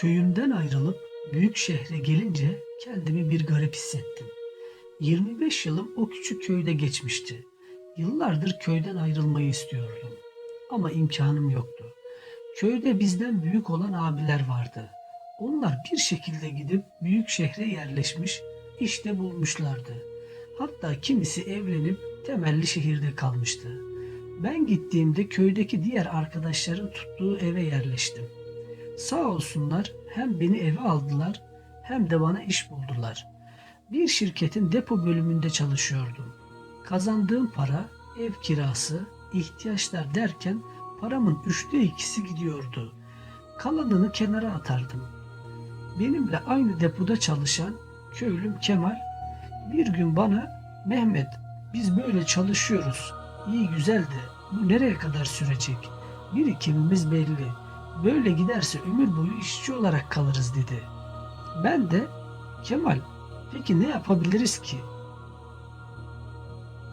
Köyümden ayrılıp büyük şehre gelince kendimi bir garip hissettim. 25 yılım o küçük köyde geçmişti. Yıllardır köyden ayrılmayı istiyordum. Ama imkanım yoktu. Köyde bizden büyük olan abiler vardı. Onlar bir şekilde gidip büyük şehre yerleşmiş, işte bulmuşlardı. Hatta kimisi evlenip temelli şehirde kalmıştı. Ben gittiğimde köydeki diğer arkadaşların tuttuğu eve yerleştim. Sağ olsunlar hem beni eve aldılar hem de bana iş buldular. Bir şirketin depo bölümünde çalışıyordum. Kazandığım para, ev kirası, ihtiyaçlar derken paramın üçte ikisi gidiyordu. Kalanını kenara atardım. Benimle aynı depoda çalışan köylüm Kemal bir gün bana Mehmet biz böyle çalışıyoruz. İyi güzel de bu nereye kadar sürecek? Birikimimiz belli. Böyle giderse ömür boyu işçi olarak kalırız dedi. Ben de Kemal peki ne yapabiliriz ki?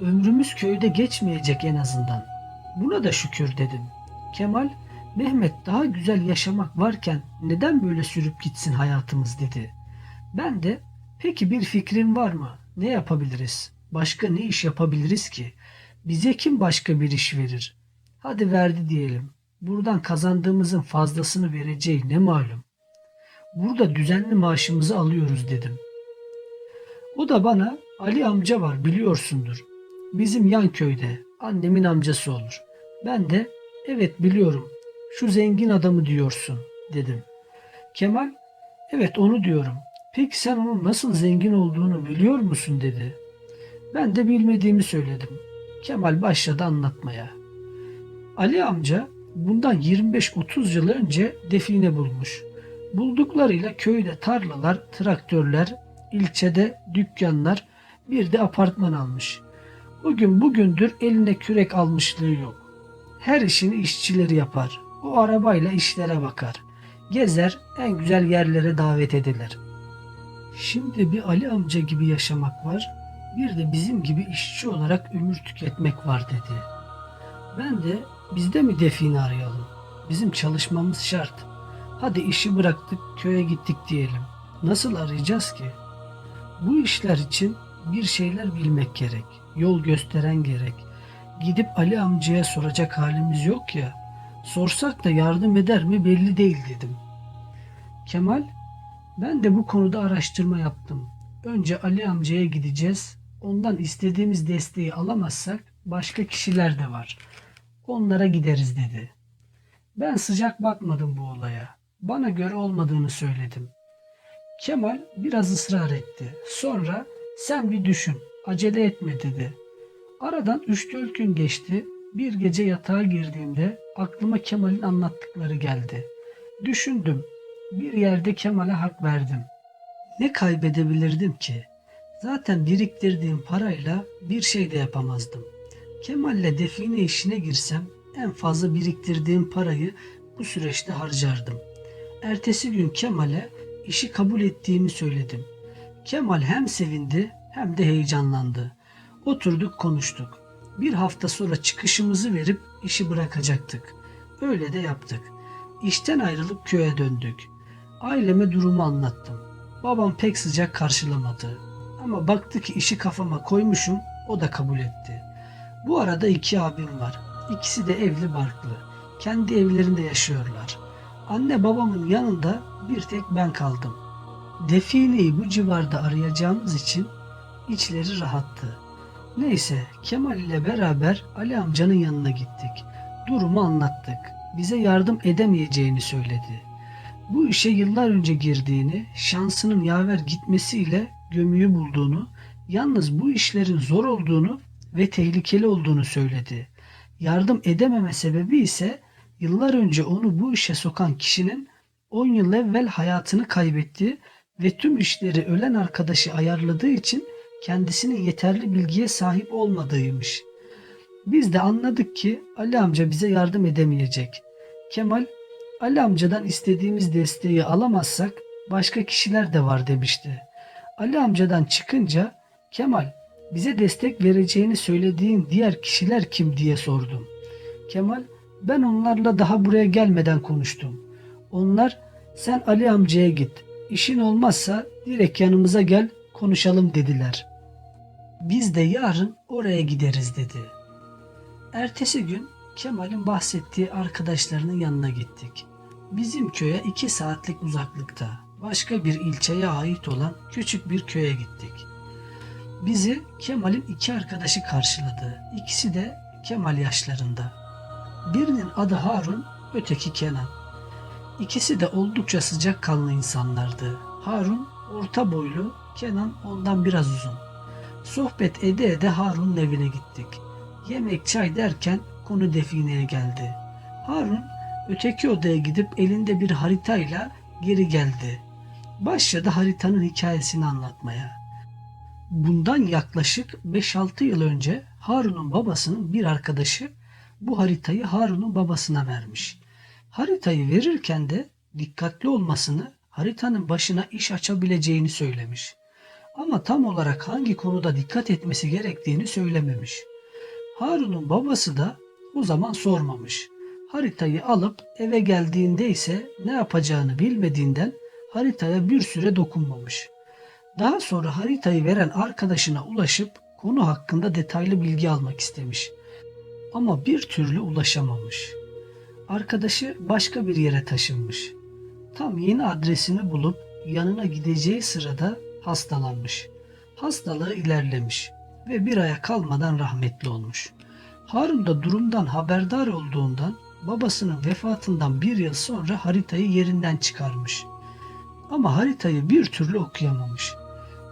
Ömrümüz köyde geçmeyecek en azından. Buna da şükür dedim. Kemal, Mehmet daha güzel yaşamak varken neden böyle sürüp gitsin hayatımız dedi. Ben de peki bir fikrin var mı? Ne yapabiliriz? Başka ne iş yapabiliriz ki? Bize kim başka bir iş verir? Hadi verdi diyelim. Buradan kazandığımızın fazlasını vereceği ne malum. Burada düzenli maaşımızı alıyoruz dedim. O da bana Ali amca var biliyorsundur. Bizim yan köyde annemin amcası olur. Ben de evet biliyorum şu zengin adamı diyorsun dedim. Kemal evet onu diyorum. Peki sen onun nasıl zengin olduğunu biliyor musun dedi. Ben de bilmediğimi söyledim. Kemal başladı anlatmaya. Ali amca bundan 25-30 yıl önce define bulmuş. Bulduklarıyla köyde tarlalar, traktörler, ilçede dükkanlar, bir de apartman almış. Bugün bugündür eline kürek almışlığı yok. Her işini işçileri yapar. O arabayla işlere bakar. Gezer, en güzel yerlere davet edilir. Şimdi bir Ali amca gibi yaşamak var, bir de bizim gibi işçi olarak ömür tüketmek var dedi. Ben de bizde mi define arayalım? Bizim çalışmamız şart. Hadi işi bıraktık, köye gittik diyelim. Nasıl arayacağız ki? Bu işler için bir şeyler bilmek gerek. Yol gösteren gerek. Gidip Ali amcaya soracak halimiz yok ya. Sorsak da yardım eder mi belli değil dedim. Kemal, ben de bu konuda araştırma yaptım. Önce Ali amcaya gideceğiz. Ondan istediğimiz desteği alamazsak başka kişiler de var. Onlara gideriz dedi. Ben sıcak bakmadım bu olaya. Bana göre olmadığını söyledim. Kemal biraz ısrar etti. Sonra sen bir düşün, acele etme dedi. Aradan 3-4 gün geçti. Bir gece yatağa girdiğimde aklıma Kemal'in anlattıkları geldi. Düşündüm. Bir yerde Kemal'e hak verdim. Ne kaybedebilirdim ki? Zaten biriktirdiğim parayla bir şey de yapamazdım. Kemal'le define işine girsem en fazla biriktirdiğim parayı bu süreçte harcardım. Ertesi gün Kemal'e işi kabul ettiğimi söyledim. Kemal hem sevindi hem de heyecanlandı. Oturduk konuştuk. Bir hafta sonra çıkışımızı verip işi bırakacaktık. Öyle de yaptık. İşten ayrılıp köye döndük. Aileme durumu anlattım. Babam pek sıcak karşılamadı. Ama baktı ki işi kafama koymuşum, o da kabul etti. Bu arada iki abim var. İkisi de evli barklı. Kendi evlerinde yaşıyorlar. Anne babamın yanında bir tek ben kaldım. Defineyi bu civarda arayacağımız için içleri rahattı. Neyse Kemal ile beraber Ali amcanın yanına gittik. Durumu anlattık. Bize yardım edemeyeceğini söyledi. Bu işe yıllar önce girdiğini, şansının yaver gitmesiyle gömüyü bulduğunu, yalnız bu işlerin zor olduğunu ve tehlikeli olduğunu söyledi. Yardım edememe sebebi ise yıllar önce onu bu işe sokan kişinin 10 yıl evvel hayatını kaybetti ve tüm işleri ölen arkadaşı ayarladığı için kendisinin yeterli bilgiye sahip olmadığıymış. Biz de anladık ki Ali amca bize yardım edemeyecek. Kemal, Ali amcadan istediğimiz desteği alamazsak başka kişiler de var demişti. Ali amcadan çıkınca Kemal bize destek vereceğini söylediğin diğer kişiler kim diye sordum. Kemal ben onlarla daha buraya gelmeden konuştum. Onlar Sen Ali amcaya git. İşin olmazsa direkt yanımıza gel konuşalım dediler. Biz de yarın oraya gideriz dedi. Ertesi gün Kemal'in bahsettiği arkadaşlarının yanına gittik. Bizim köye iki saatlik uzaklıkta başka bir ilçeye ait olan küçük bir köye gittik. Bizi Kemal'in iki arkadaşı karşıladı. İkisi de Kemal yaşlarında. Birinin adı Harun, öteki Kenan. İkisi de oldukça sıcakkanlı insanlardı. Harun orta boylu, Kenan ondan biraz uzun. Sohbet ede ede Harun'un evine gittik. Yemek çay derken konu defineye geldi. Harun öteki odaya gidip elinde bir haritayla geri geldi. Başladı haritanın hikayesini anlatmaya. Bundan yaklaşık 5-6 yıl önce Harun'un babasının bir arkadaşı bu haritayı Harun'un babasına vermiş. Haritayı verirken de dikkatli olmasını, haritanın başına iş açabileceğini söylemiş. Ama tam olarak hangi konuda dikkat etmesi gerektiğini söylememiş. Harun'un babası da o zaman sormamış. Haritayı alıp eve geldiğinde ise ne yapacağını bilmediğinden haritaya bir süre dokunmamış. Daha sonra haritayı veren arkadaşına ulaşıp konu hakkında detaylı bilgi almak istemiş. Ama bir türlü ulaşamamış. Arkadaşı başka bir yere taşınmış. Tam yeni adresini bulup yanına gideceği sırada hastalanmış. Hastalığı ilerlemiş ve bir aya kalmadan rahmetli olmuş. Harun da durumdan haberdar olduğundan babasının vefatından bir yıl sonra haritayı yerinden çıkarmış. Ama haritayı bir türlü okuyamamış.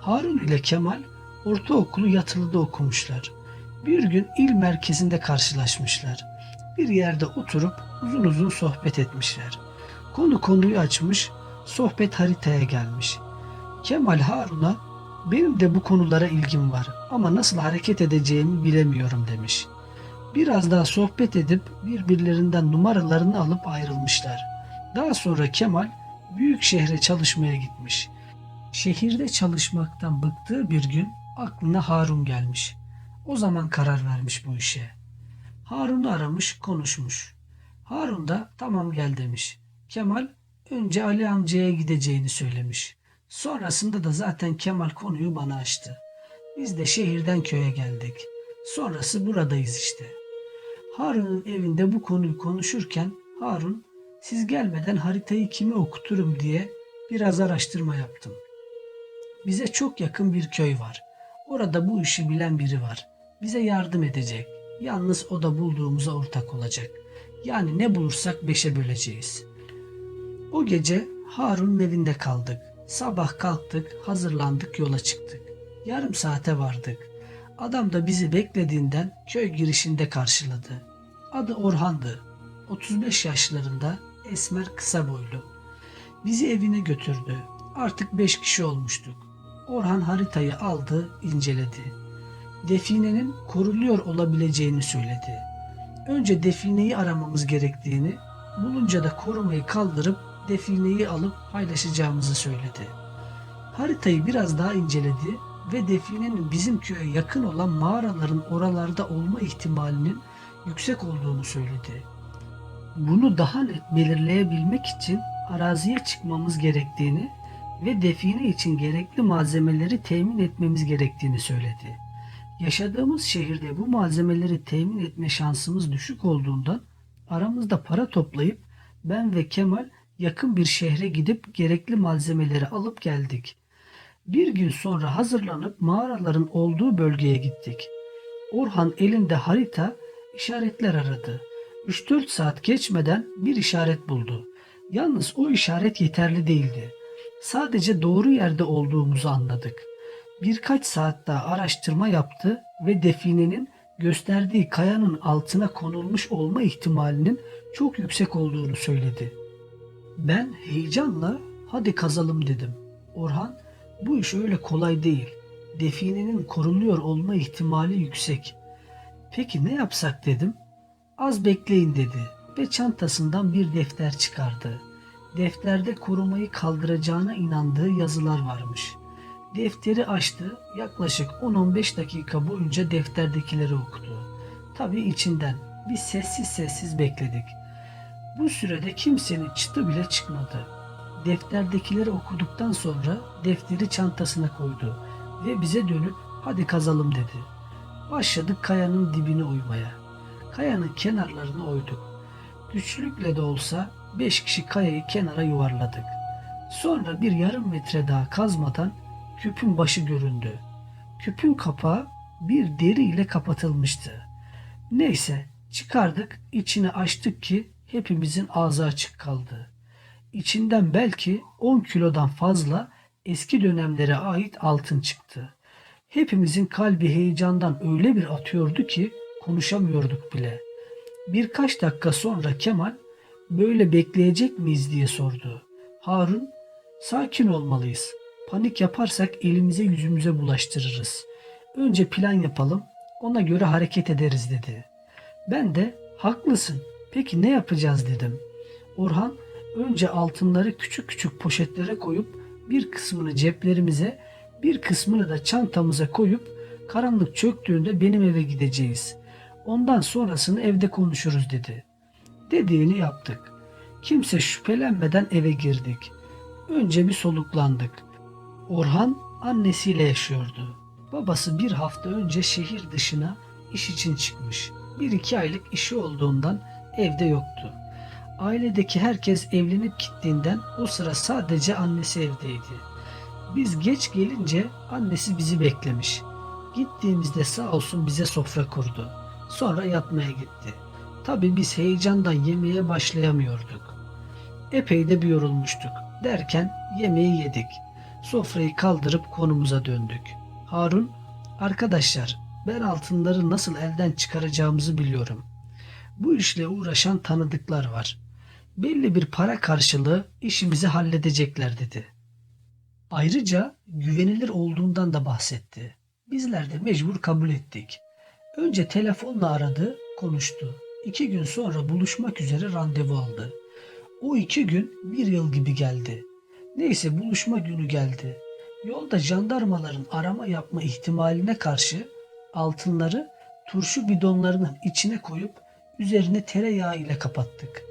Harun ile Kemal ortaokulu yatılıda okumuşlar. Bir gün il merkezinde karşılaşmışlar. Bir yerde oturup uzun uzun sohbet etmişler. Konu konuyu açmış, sohbet haritaya gelmiş. Kemal Harun'a benim de bu konulara ilgim var ama nasıl hareket edeceğimi bilemiyorum demiş. Biraz daha sohbet edip birbirlerinden numaralarını alıp ayrılmışlar. Daha sonra Kemal büyük şehre çalışmaya gitmiş. Şehirde çalışmaktan bıktığı bir gün aklına Harun gelmiş. O zaman karar vermiş bu işe. Harun'u aramış, konuşmuş. Harun da tamam gel demiş. Kemal önce Ali amcaya gideceğini söylemiş. Sonrasında da zaten Kemal konuyu bana açtı. Biz de şehirden köye geldik. Sonrası buradayız işte. Harun'un evinde bu konuyu konuşurken Harun siz gelmeden haritayı kime okuturum diye biraz araştırma yaptım. Bize çok yakın bir köy var. Orada bu işi bilen biri var. Bize yardım edecek. Yalnız o da bulduğumuza ortak olacak. Yani ne bulursak beşe böleceğiz. O gece Harun'un evinde kaldık. Sabah kalktık, hazırlandık, yola çıktık. Yarım saate vardık. Adam da bizi beklediğinden köy girişinde karşıladı. Adı Orhan'dı. 35 yaşlarında, esmer kısa boylu. Bizi evine götürdü. Artık 5 kişi olmuştuk. Orhan haritayı aldı, inceledi. Definenin koruluyor olabileceğini söyledi. Önce defineyi aramamız gerektiğini, bulunca da korumayı kaldırıp defineyi alıp paylaşacağımızı söyledi. Haritayı biraz daha inceledi ve definenin bizim köye yakın olan mağaraların oralarda olma ihtimalinin yüksek olduğunu söyledi. Bunu daha net belirleyebilmek için araziye çıkmamız gerektiğini ve define için gerekli malzemeleri temin etmemiz gerektiğini söyledi. Yaşadığımız şehirde bu malzemeleri temin etme şansımız düşük olduğundan aramızda para toplayıp ben ve Kemal yakın bir şehre gidip gerekli malzemeleri alıp geldik. Bir gün sonra hazırlanıp mağaraların olduğu bölgeye gittik. Orhan elinde harita işaretler aradı. 3-4 saat geçmeden bir işaret buldu. Yalnız o işaret yeterli değildi. Sadece doğru yerde olduğumuzu anladık. Birkaç saat daha araştırma yaptı ve definenin gösterdiği kayanın altına konulmuş olma ihtimalinin çok yüksek olduğunu söyledi. Ben heyecanla hadi kazalım dedim. Orhan bu iş öyle kolay değil. Definenin korunuyor olma ihtimali yüksek. Peki ne yapsak dedim. Az bekleyin dedi ve çantasından bir defter çıkardı. Defterde korumayı kaldıracağına inandığı yazılar varmış. Defteri açtı, yaklaşık 10-15 dakika boyunca defterdekileri okudu. Tabii içinden. Biz sessiz sessiz bekledik. Bu sürede kimsenin çıtı bile çıkmadı. defterdekileri okuduktan sonra defteri çantasına koydu ve bize dönüp hadi kazalım dedi. Başladık kayanın dibine oymaya. Kayanın kenarlarını oyduk. Güçlükle de olsa beş kişi kayayı kenara yuvarladık. Sonra bir yarım metre daha kazmadan küpün başı göründü. Küpün kapağı bir deri ile kapatılmıştı. Neyse çıkardık içini açtık ki hepimizin ağzı açık kaldı. İçinden belki 10 kilodan fazla eski dönemlere ait altın çıktı. Hepimizin kalbi heyecandan öyle bir atıyordu ki konuşamıyorduk bile. Birkaç dakika sonra Kemal böyle bekleyecek miyiz diye sordu. Harun sakin olmalıyız. Panik yaparsak elimize yüzümüze bulaştırırız. Önce plan yapalım ona göre hareket ederiz dedi. Ben de haklısın peki ne yapacağız dedim. Orhan önce altınları küçük küçük poşetlere koyup bir kısmını ceplerimize bir kısmını da çantamıza koyup karanlık çöktüğünde benim eve gideceğiz. Ondan sonrasını evde konuşuruz dedi. Dediğini yaptık. Kimse şüphelenmeden eve girdik. Önce bir soluklandık. Orhan annesiyle yaşıyordu. Babası bir hafta önce şehir dışına iş için çıkmış. Bir iki aylık işi olduğundan evde yoktu. Ailedeki herkes evlenip gittiğinden o sıra sadece annesi evdeydi. Biz geç gelince annesi bizi beklemiş. Gittiğimizde sağ olsun bize sofra kurdu. Sonra yatmaya gitti. Tabii biz heyecandan yemeğe başlayamıyorduk. Epey de bir yorulmuştuk. Derken yemeği yedik. Sofrayı kaldırıp konumuza döndük. Harun, arkadaşlar ben altınları nasıl elden çıkaracağımızı biliyorum. Bu işle uğraşan tanıdıklar var. Belli bir para karşılığı işimizi halledecekler dedi. Ayrıca güvenilir olduğundan da bahsetti. Bizler de mecbur kabul ettik. Önce telefonla aradı, konuştu. İki gün sonra buluşmak üzere randevu aldı. O iki gün bir yıl gibi geldi. Neyse buluşma günü geldi. Yolda jandarmaların arama yapma ihtimaline karşı altınları turşu bidonlarının içine koyup üzerine tereyağı ile kapattık.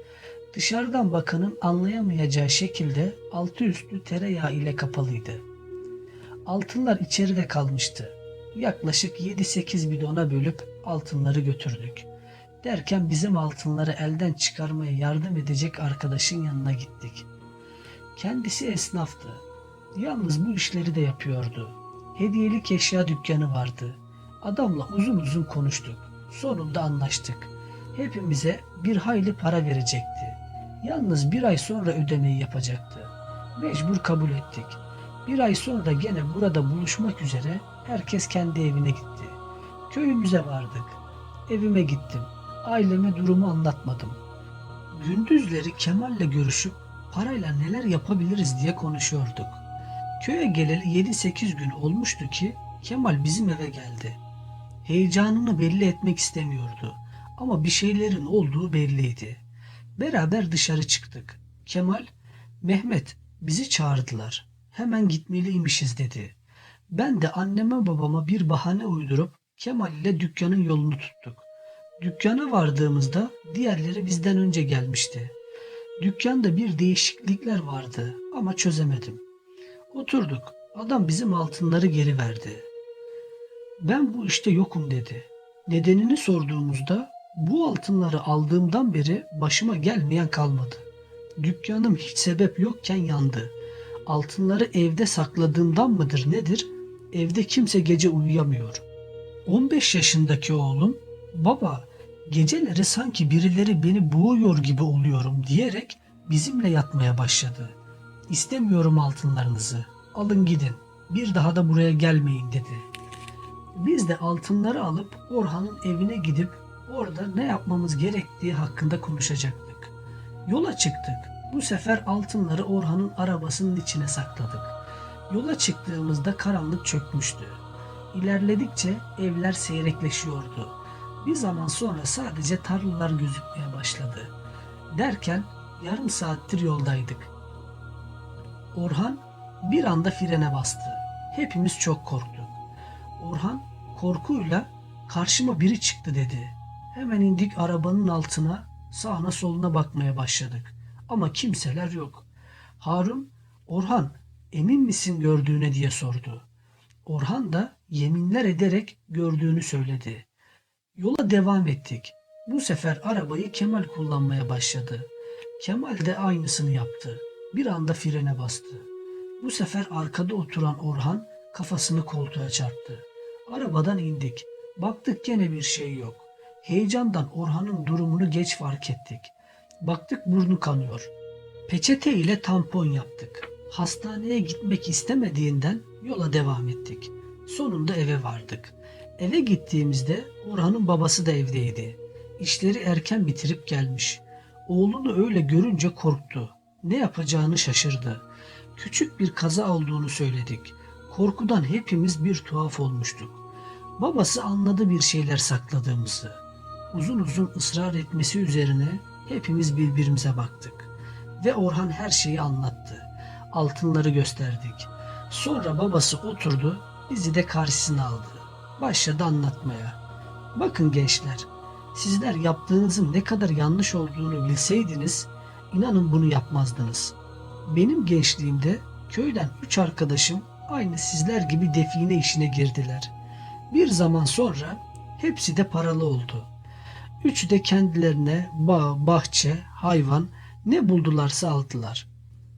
Dışarıdan bakanın anlayamayacağı şekilde altı üstü tereyağı ile kapalıydı. Altınlar içeride kalmıştı. Yaklaşık 7-8 bidona bölüp altınları götürdük. Derken bizim altınları elden çıkarmaya yardım edecek arkadaşın yanına gittik. Kendisi esnaftı. Yalnız bu işleri de yapıyordu. Hediyelik eşya dükkanı vardı. Adamla uzun uzun konuştuk. Sonunda anlaştık. Hepimize bir hayli para verecekti. Yalnız bir ay sonra ödemeyi yapacaktı. Mecbur kabul ettik. Bir ay sonra gene burada buluşmak üzere herkes kendi evine gitti. Köyümüze vardık. Evime gittim. Aileme durumu anlatmadım. Gündüzleri Kemal'le görüşüp parayla neler yapabiliriz diye konuşuyorduk. Köye geleli 7-8 gün olmuştu ki Kemal bizim eve geldi. Heyecanını belli etmek istemiyordu ama bir şeylerin olduğu belliydi. Beraber dışarı çıktık. Kemal, Mehmet bizi çağırdılar. Hemen gitmeliymişiz dedi. Ben de anneme babama bir bahane uydurup Kemal ile dükkanın yolunu tuttuk. Dükkana vardığımızda diğerleri bizden önce gelmişti. Dükkanda bir değişiklikler vardı ama çözemedim. Oturduk. Adam bizim altınları geri verdi. Ben bu işte yokum dedi. Nedenini sorduğumuzda bu altınları aldığımdan beri başıma gelmeyen kalmadı. Dükkanım hiç sebep yokken yandı. Altınları evde sakladığımdan mıdır nedir? Evde kimse gece uyuyamıyor. 15 yaşındaki oğlum, baba geceleri sanki birileri beni boğuyor gibi oluyorum diyerek bizimle yatmaya başladı. İstemiyorum altınlarınızı. Alın gidin. Bir daha da buraya gelmeyin dedi. Biz de altınları alıp Orhan'ın evine gidip orada ne yapmamız gerektiği hakkında konuşacaktık. Yola çıktık. Bu sefer altınları Orhan'ın arabasının içine sakladık. Yola çıktığımızda karanlık çökmüştü. İlerledikçe evler seyrekleşiyordu. Bir zaman sonra sadece tarlalar gözükmeye başladı. Derken yarım saattir yoldaydık. Orhan bir anda frene bastı. Hepimiz çok korktuk. Orhan korkuyla karşıma biri çıktı dedi. Hemen indik arabanın altına sağına soluna bakmaya başladık. Ama kimseler yok. Harun, Orhan emin misin gördüğüne diye sordu. Orhan da yeminler ederek gördüğünü söyledi. Yola devam ettik. Bu sefer arabayı Kemal kullanmaya başladı. Kemal de aynısını yaptı. Bir anda frene bastı. Bu sefer arkada oturan Orhan kafasını koltuğa çarptı. Arabadan indik. Baktık gene bir şey yok. Heyecandan Orhan'ın durumunu geç fark ettik. Baktık burnu kanıyor. Peçete ile tampon yaptık. Hastaneye gitmek istemediğinden yola devam ettik. Sonunda eve vardık. Eve gittiğimizde Orhan'ın babası da evdeydi. İşleri erken bitirip gelmiş. Oğlunu öyle görünce korktu. Ne yapacağını şaşırdı. Küçük bir kaza olduğunu söyledik. Korkudan hepimiz bir tuhaf olmuştuk. Babası anladı bir şeyler sakladığımızı. Uzun uzun ısrar etmesi üzerine hepimiz birbirimize baktık. Ve Orhan her şeyi anlattı. Altınları gösterdik. Sonra babası oturdu, bizi de karşısına aldı. Başladı anlatmaya. Bakın gençler, sizler yaptığınızın ne kadar yanlış olduğunu bilseydiniz, inanın bunu yapmazdınız. Benim gençliğimde köyden üç arkadaşım aynı sizler gibi define işine girdiler. Bir zaman sonra hepsi de paralı oldu. Üçü de kendilerine bağ, bahçe, hayvan ne buldularsa aldılar.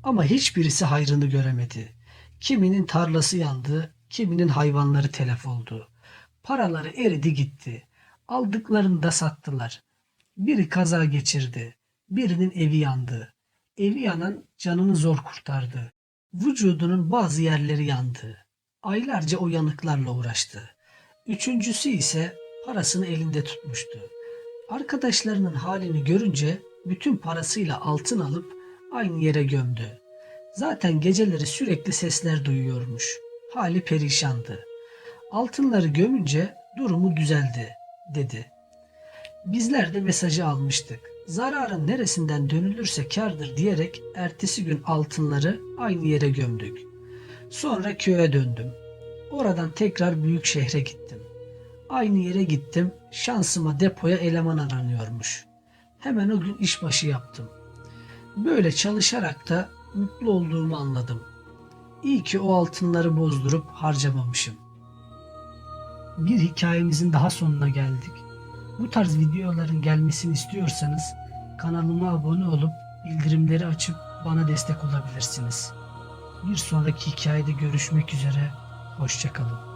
Ama hiçbirisi hayrını göremedi. Kiminin tarlası yandı, kiminin hayvanları telef oldu. Paraları eridi gitti. Aldıklarını da sattılar. Biri kaza geçirdi. Birinin evi yandı. Evi yanan canını zor kurtardı. Vücudunun bazı yerleri yandı. Aylarca o yanıklarla uğraştı. Üçüncüsü ise parasını elinde tutmuştu. Arkadaşlarının halini görünce bütün parasıyla altın alıp aynı yere gömdü. Zaten geceleri sürekli sesler duyuyormuş. Hali perişandı. Altınları gömünce durumu düzeldi, dedi. Bizler de mesajı almıştık. Zararın neresinden dönülürse kardır diyerek ertesi gün altınları aynı yere gömdük. Sonra köye döndüm. Oradan tekrar büyük şehre gittim. Aynı yere gittim. Şansıma depoya eleman aranıyormuş. Hemen o gün işbaşı yaptım. Böyle çalışarak da mutlu olduğumu anladım. İyi ki o altınları bozdurup harcamamışım. Bir hikayemizin daha sonuna geldik. Bu tarz videoların gelmesini istiyorsanız kanalıma abone olup bildirimleri açıp bana destek olabilirsiniz. Bir sonraki hikayede görüşmek üzere. Hoşçakalın.